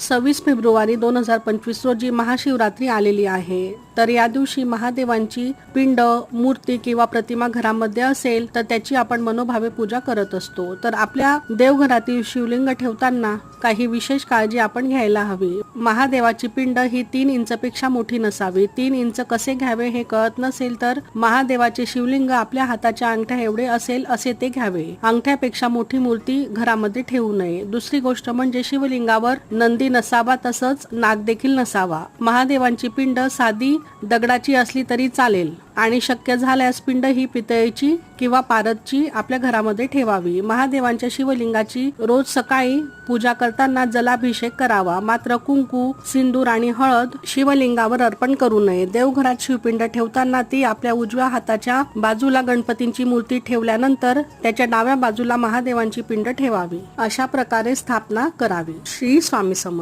सव्वीस फेब्रुवारी दोन हजार पंचवीस रोजी महाशिवरात्री आलेली आहे. तर या दिवशी महादेवांची पिंड मूर्ती किंवा प्रतिमा घरामध्ये असेल तर त्याची आपण मनोभावे पूजा करत असतो. तर आपल्या देवघरातील शिवलिंग ठेवताना काही विशेष काळजी आपण घ्यायला हवी. महादेवाची पिंड ही तीन इंचपेक्षा मोठी नसावी. तीन इंच कसे घ्यावे हे कळत नसेल तर महादेवाचे शिवलिंग आपल्या हाताच्या अंगठ्या एवढे असेल असे ते घ्यावे. अंगठ्यापेक्षा मोठी मूर्ती घरामध्ये ठेवू नये. दुसरी गोष्ट म्हणजे शिवलिंगावर नंदी नसावा तसंच नाग देखील नसावा. महादेवांची पिंड साधी दगडाची असली तरी चालेल. आणि शक्य झाल्यास पिंड ही पितळेची किंवा पारदची आपल्या घरामध्ये ठेवावी. महादेवांच्या शिवलिंगाची रोज सकाळी पूजा करताना जलाभिषेक करावा. मात्र कुंकू सिंदूर आणि हळद शिवलिंगावर अर्पण करू नये. देवघरात शिवपिंड ठेवताना ती आपल्या उजव्या हाताच्या बाजूला गणपतींची मूर्ती ठेवल्यानंतर त्याच्या डाव्या बाजूला महादेवांची पिंड ठेवावी. अशा प्रकारे स्थापना करावी. श्री स्वामी समर्थ.